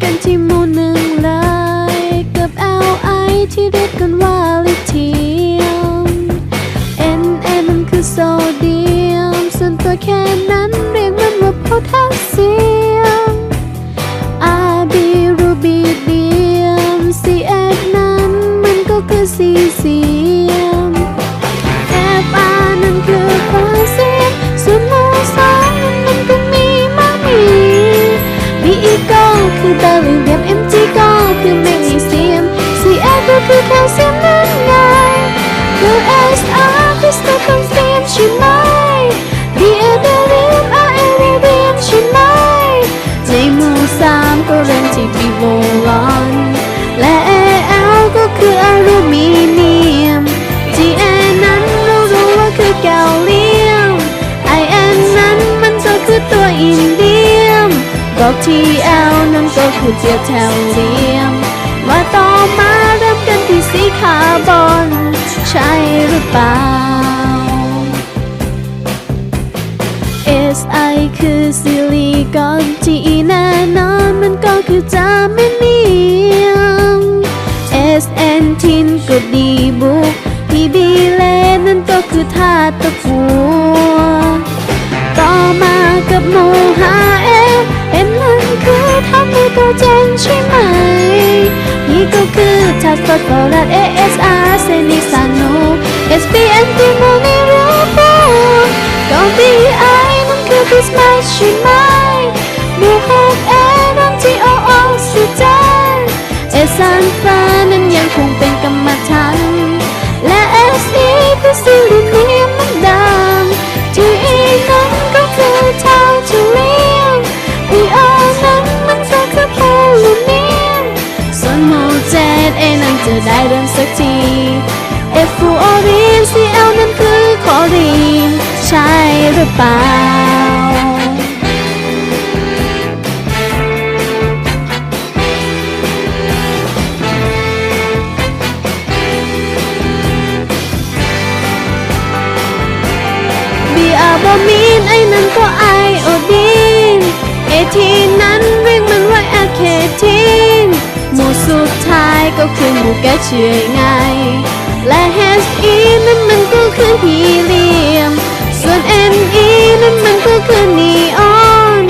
กันที่หมู่หนึ่งเลย กับ L I ที่เรียกกันว่าลิเธียม N A มันคือโซเดียม ส่วนตัวแค่นั้นเรียกมันว่าโพแทสเซียม R B รูบีเดียม C F นั้นมันก็คือซี คือ S R คือสเตตองเซียมใช่ไหม B A เบริเดียม R A เรเดียมใช่ไหมในมู่สามก็เรียนที่ปีโบลอนและ AL ก็คืออลูมิเนียม GA นั้นเรารู้ว่าคือแกลเลียม IN นั้นมันก็คือตัวอินเดียมบอก TL นั้นก็คือเจียแทลเลียม มาต่อมาเริ่มกันที่สีคาร์บอน ใช่หรือเปล่า SI คือซิลิคอน GE แน่นอนมันก็คือจามเนียม SN ทินก็ดีบุก PB เลนั่นก็คือธาตุตะกัวต่อมากับโมหาเอ็มเอ็มนั่นคือทำไมตัวเจนใช่ไหม คือธาตุฟอสฟอรัส ASR เซนิสาโน SPN ที่โจะได้เริ่มสักที F ฟูออรีน CL นั้นคือคอรีน ใช่หรือเปล่า ก็คือหมู่แกเชื่อง่ายและ HE นั้นมันก็คือฮีเลียม ส่วน NE นั้นมันก็คือนีออน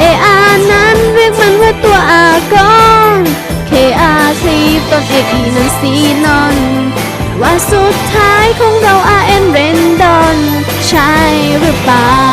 AR นั้นเรียกมันว่าตัวอากอน KR คลีปต้น AE นั้นซีนอนว่าสุดท้ายของเรา RN เรนดอน ใช่หรือเปล่า